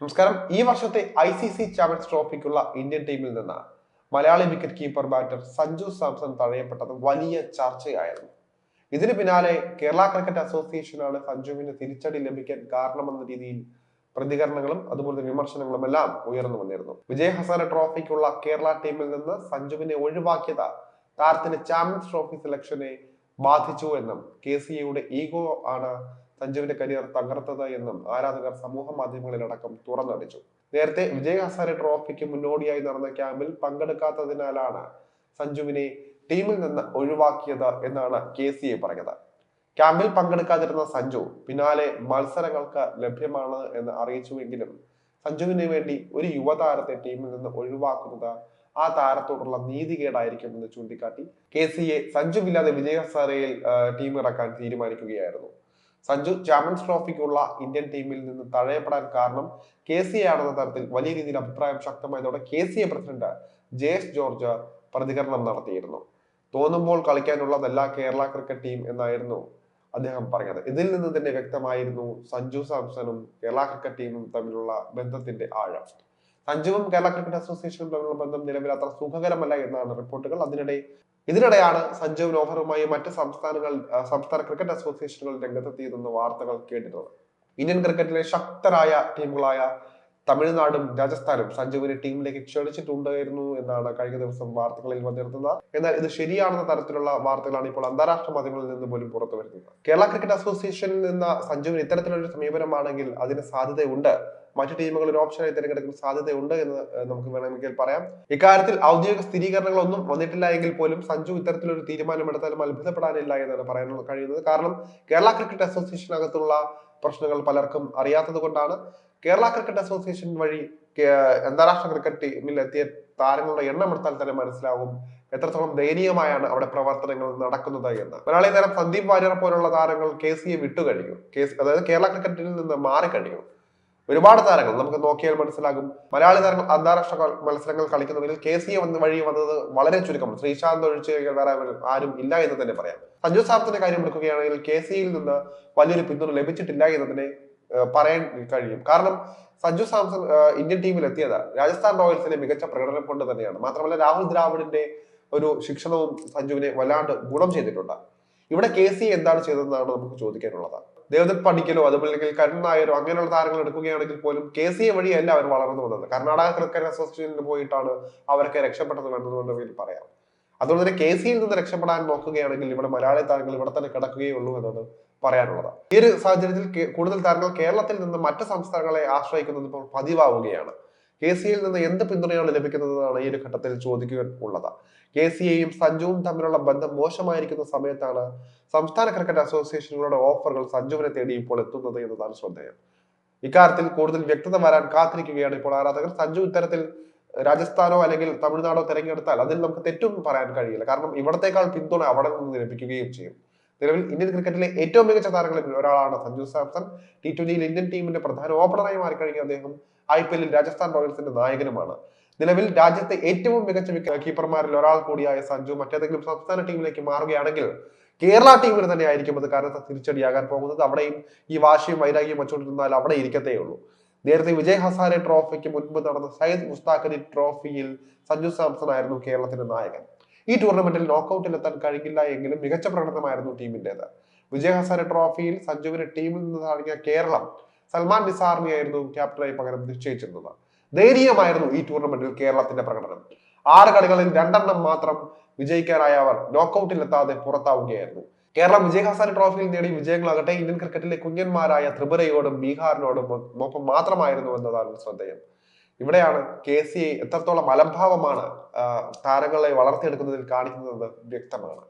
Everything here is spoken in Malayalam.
നമസ്കാരം. ഈ വർഷത്തെ ഐ സി സി ചാമ്പ്യൻസ് ട്രോഫിക്കുള്ള ഇന്ത്യൻ ടീമിൽ നിന്ന് Malayali wicket keeper batter Sanju Samson തഴയപ്പെട്ടത് വലിയ ചർച്ചയായിരുന്നു. ഇതിന് പിന്നാലെ കേരള ക്രിക്കറ്റ് അസോസിയേഷനാണ് സഞ്ജുവിന് തിരിച്ചടി ലഭിക്കാൻ കാരണമെന്ന രീതിയിൽ പ്രതികരണങ്ങളും അതുപോലെ തന്നെ വിമർശനങ്ങളും എല്ലാം ഉയർന്നു വന്നിരുന്നു. വിജയ് ഹസാന ട്രോഫിക്കുള്ള കേരള ടീമിൽ നിന്ന് സഞ്ജുവിനെ ഒഴിവാക്കിയത് താരത്തിന്റെ ചാമ്പ്യൻസ് ട്രോഫി സെലക്ഷനെ ബാധിച്ചു എന്നും കെ സി എയുടെ ഈഗോ ആണ് സഞ്ജുവിന്റെ കരിയർ തകർത്തത് എന്നും ആരാധകർ സമൂഹ മാധ്യമങ്ങളിലടക്കം തുറന്നടിച്ചു. നേരത്തെ വിജയ് ഹസാരെ ട്രോഫിക്ക് മുന്നോടിയായി നടന്ന ക്യാമ്പിൽ പങ്കെടുക്കാത്തതിനാലാണ് സഞ്ജുവിനെ ടീമിൽ നിന്ന് ഒഴിവാക്കിയത് എന്നാണ് കെ സി എ പറഞ്ഞത്. ക്യാമ്പിൽ പങ്കെടുക്കാതിരുന്ന സഞ്ജു പിന്നാലെ മത്സരങ്ങൾക്ക് ലഭ്യമാണ് എന്ന് അറിയിച്ചുവെങ്കിലും സഞ്ജുവിന് വേണ്ടി ഒരു യുവതാരത്തെ ടീമിൽ നിന്ന് ഒഴിവാക്കുന്നത് ആ താരത്തോടുള്ള നീതികേടായിരിക്കും എന്ന് ചൂണ്ടിക്കാട്ടി കെ സി എ സഞ്ജുവില്ലാതെ വിജയ് ഹസാരയിൽ ടീം ഇറക്കാൻ തീരുമാനിക്കുകയായിരുന്നു. സഞ്ജു ചാമ്പ്യൻസ് ട്രോഫിക്കുള്ള ഇന്ത്യൻ ടീമിൽ നിന്ന് തഴയപ്പെടാൻ കാരണം കെ സി ആണെന്ന തരത്തിൽ വലിയ രീതിയിൽ അഭിപ്രായം ശക്തമായതോടെ K C A president Jayesh George പ്രതികരണം നടത്തിയിരുന്നു. തോന്നുമ്പോൾ കളിക്കാനുള്ളതല്ല കേരള ക്രിക്കറ്റ് ടീം എന്നായിരുന്നു അദ്ദേഹം പറഞ്ഞത്. ഇതിൽ നിന്ന് തന്നെ വ്യക്തമായിരുന്നു സഞ്ജു സാംസണും കേരള ക്രിക്കറ്റ് ടീമും തമ്മിലുള്ള ബന്ധത്തിന്റെ ആഴം. സഞ്ജുവും കേരള ക്രിക്കറ്റ് അസോസിയേഷനും തമ്മിലുള്ള ബന്ധം നിലവിൽ അത്ര സുഖകരമല്ല എന്നാണ് റിപ്പോർട്ടുകൾ. അതിനിടെ ഇതിനിടെയാണ് സഞ്ജുവിന് നോഹറുമായി മറ്റ് സംസ്ഥാനങ്ങൾ സംസ്ഥാന ക്രിക്കറ്റ് അസോസിയേഷനുകൾ രംഗത്തെത്തിയതെന്ന് വാർത്തകൾ കേട്ടിരുന്നത് ഇന്ത്യൻ ക്രിക്കറ്റിലെ ശക്തരായ ടീമുകളായ തമിഴ്നാടും രാജസ്ഥാനും സഞ്ജുവിനെ ടീമിലേക്ക് ക്ഷണിച്ചിട്ടുണ്ടായിരുന്നു എന്നാണ് കഴിഞ്ഞ ദിവസം വാർത്തകളിൽ വന്നിരുന്നത്. എന്നാൽ ഇത് ശരിയാണെന്ന തരത്തിലുള്ള വാർത്തകളാണ് ഇപ്പോൾ അന്താരാഷ്ട്ര മാധ്യമങ്ങളിൽ നിന്ന് പോലും പുറത്തു വരുന്നത് കേരള ക്രിക്കറ്റ് അസോസിയേഷനിൽ നിന്ന് സഞ്ജുവിന് ഇത്തരത്തിലൊരു സമീപനമാണെങ്കിൽ അതിന് സാധ്യതയുണ്ട്. മറ്റു ടീമുകൾ ഒരു ഓപ്ഷനായി തിരഞ്ഞെടുക്കുന്ന സാധ്യതയുണ്ട് എന്ന് നമുക്ക് വേണമെങ്കിൽ പറയാം. ഇക്കാര്യത്തിൽ ഔദ്യോഗിക സ്ഥിരീകരണങ്ങളൊന്നും വന്നിട്ടില്ല എങ്കിൽ പോലും സഞ്ജു ഇത്തരത്തിലൊരു തീരുമാനമെടുത്താലും അത്ഭുതപ്പെടാനില്ല എന്നാണ് പറയാൻ കഴിയുന്നത്. കാരണം കേരള ക്രിക്കറ്റ് അസോസിയേഷൻ അകത്തുള്ള പ്രശ്നങ്ങൾ പലർക്കും അറിയാത്തത് കൊണ്ടാണ്. കേരള ക്രിക്കറ്റ് അസോസിയേഷൻ വഴി അന്താരാഷ്ട്ര ക്രിക്കറ്റ് ടീമിൽ എത്തിയ താരങ്ങളുടെ എണ്ണം എടുത്താൽ തന്നെ മനസ്സിലാകും എത്രത്തോളം ദയനീയമായാണ് അവിടെ പ്രവർത്തനങ്ങൾ നടക്കുന്നത് എന്ന്. മലയാളി താരം സന്ദീപ് വാര്യർ പോലുള്ള താരങ്ങൾ കെ സി എ വിട്ടുകഴിഞ്ഞു. കേസ് അതായത് കേരള ക്രിക്കറ്റിൽ നിന്ന് മാറിക്കഴിഞ്ഞു. ഒരുപാട് താരങ്ങൾ നമുക്ക് നോക്കിയാൽ മനസ്സിലാകും. മലയാളി താരങ്ങൾ അന്താരാഷ്ട്ര മത്സരങ്ങൾ കളിക്കുന്നതിൽ കെ സി വന്ന് വഴി വന്നത് വളരെ ചുരുക്കം. ശ്രീശാന്ത് ഒഴിച്ച് കഴിഞ്ഞാൽ വേറെ ആരും ഇല്ല എന്ന് തന്നെ പറയാം. സഞ്ജു സാംസന്റെ കാര്യം എടുക്കുകയാണെങ്കിൽ കെ സിയിൽ നിന്ന് വലിയൊരു പിന്തുണ ലഭിച്ചിട്ടില്ല എന്നതിനെ പറയാൻ കഴിയും. കാരണം സഞ്ജു സാംസൺ ഇന്ത്യൻ ടീമിൽ എത്തിയത് രാജസ്ഥാൻ റോയൽസിന്റെ മികച്ച പ്രകടനം കൊണ്ട് തന്നെയാണ്. മാത്രമല്ല രാഹുൽ ദ്രാവിഡിന്റെ ഒരു ശിക്ഷണവും സഞ്ജുവിനെ വല്ലാണ്ട് ഗുണം ചെയ്തിട്ടുണ്ട്. ഇവിടെ കെ സി എന്താണ് ചെയ്തതെന്നാണ് നമുക്ക് ചോദിക്കാനുള്ളത് ദേവദത്ത് പണിക്കലോ അതുപോലെ കരുൺ നായരോ അങ്ങനെയുള്ള താരങ്ങൾ എടുക്കുകയാണെങ്കിൽ പോലും കെ സി എ വഴിയല്ല അവർ വളർന്നു വന്നത്. കർണാടക ക്രിക്കറ്റ് അസോസിയേഷനിൽ പോയിട്ടാണ് അവരൊക്കെ രക്ഷപ്പെട്ടത് വേണ്ടതുകൊണ്ട് പറയാം. അതുകൊണ്ട് തന്നെ കെ സിയിൽ നിന്ന് രക്ഷപ്പെടാൻ നോക്കുകയാണെങ്കിൽ ഇവിടെ മലയാളി താരങ്ങൾ ഇവിടെ തന്നെ കിടക്കുകയേ ഉള്ളൂ എന്നാണ് പറയാനുള്ളത്. ഈ ഒരു സാഹചര്യത്തിൽ കൂടുതൽ താരങ്ങൾ കേരളത്തിൽ നിന്ന് മറ്റ് സംസ്ഥാനങ്ങളെ ആശ്രയിക്കുന്നത് ഇപ്പോൾ പതിവാവുകയാണ്. കെ സി ഐയിൽ നിന്ന് എന്ത് പിന്തുണയാണ് ലഭിക്കുന്നതെന്നാണ് ഈ ഒരു ഘട്ടത്തിൽ ചോദിക്കുക ഉള്ളത്. കെ സി എയും സഞ്ജുവും തമ്മിലുള്ള ബന്ധം മോശമായിരിക്കുന്ന സമയത്താണ് സംസ്ഥാന ക്രിക്കറ്റ് അസോസിയേഷനുകളുടെ ഓഫറുകൾ സഞ്ജുവിനെ തേടി ഇപ്പോൾ എത്തുന്നത് എന്നതാണ് ശ്രദ്ധേയം. ഇക്കാര്യത്തിൽ കൂടുതൽ വ്യക്തത വരാൻ കാത്തിരിക്കുകയാണ് ഇപ്പോൾ ആരാധകർ. സഞ്ജു ഇത്തരത്തിൽ രാജസ്ഥാനോ അല്ലെങ്കിൽ തമിഴ്നാടോ തിരഞ്ഞെടുത്താൽ അതിൽ നമുക്ക് തെറ്റൊന്നും പറയാൻ കഴിയില്ല. കാരണം ഇവിടത്തേക്കാൾ പിന്തുണ അവിടെ നിന്ന് ലഭിക്കുകയും ചെയ്യും. നിലവിൽ ഇന്ത്യൻ ക്രിക്കറ്റിലെ ഏറ്റവും മികച്ച താരങ്ങളിൽ ഒരാളാണ് സഞ്ജു സാംസൺ. ടി ട്വന്റിയിൽ ഇന്ത്യൻ ടീമിന്റെ പ്രധാന ഓപ്പണറായി മാറിക്കഴിഞ്ഞ അദ്ദേഹം ഐ പി എല്ലിൽ രാജസ്ഥാൻ റോയൽസിന്റെ നായകനുമാണ്. നിലവിൽ രാജ്യത്തെ ഏറ്റവും മികച്ച കീപ്പർമാരിൽ ഒരാൾ കൂടിയായ സഞ്ജു മറ്റേതെങ്കിലും സംസ്ഥാന ടീമിലേക്ക് മാറുകയാണെങ്കിൽ കേരള ടീമിന് തന്നെ ആയിരിക്കും അത് കാരണം തിരിച്ചടിയാകാൻ പോകുന്നത്. അവിടെയും ഈ വാശിയും വൈരാഗ്യം വെച്ചുകൊണ്ടിരുന്നാൽ അവിടെ ഇരിക്കത്തേ ഉള്ളൂ. നേരത്തെ വിജയ് ഹസാരെ ട്രോഫിക്ക് മുൻപ് നടന്ന സയ്യിദ് മുസ്താഖലി ട്രോഫിയിൽ സഞ്ജു സാംസൺ ആയിരുന്നു കേരളത്തിന്റെ നായകൻ. ഈ ടൂർണമെന്റിൽ നോക്കൌട്ടിലെത്താൻ കഴിഞ്ഞില്ല എങ്കിലും മികച്ച പ്രകടനമായിരുന്നു ടീമിന്റേത്. വിജയ് ഹസാരെ ട്രോഫിയിൽ സഞ്ജുവിന് ടീമിൽ നിന്ന് താഴങ്ങിയ കേരളം സൽമാൻ നിസാറിനെയായിരുന്നു ക്യാപ്റ്റനായി പകരം നിശ്ചയിച്ചിരുന്നത്. ദയനീയമായിരുന്നു ഈ ടൂർണമെന്റിൽ കേരളത്തിന്റെ പ്രകടനം. ആറ് കളികളിൽ രണ്ടെണ്ണം മാത്രം വിജയിക്കാനായ അവർ നോക്കൌട്ടിലെത്താതെ പുറത്താവുകയായിരുന്നു. കേരളം വിജയ് ഹസാരെ ട്രോഫിയിൽ നേടിയ വിജയങ്ങളാകട്ടെ. ഇന്ത്യൻ ക്രിക്കറ്റിലെ കുഞ്ഞന്മാരായ ത്രിപുരയോടും ബീഹാറിനോടും ഒപ്പം മാത്രമായിരുന്നു എന്നതാണ് ശ്രദ്ധേയം. ഇവിടെയാണ് കെ സി എത്രത്തോളം അലംഭാവമാണ് താരങ്ങളെ വളർത്തിയെടുക്കുന്നതിൽ കാണിക്കുന്നത് വ്യക്തമാണ്.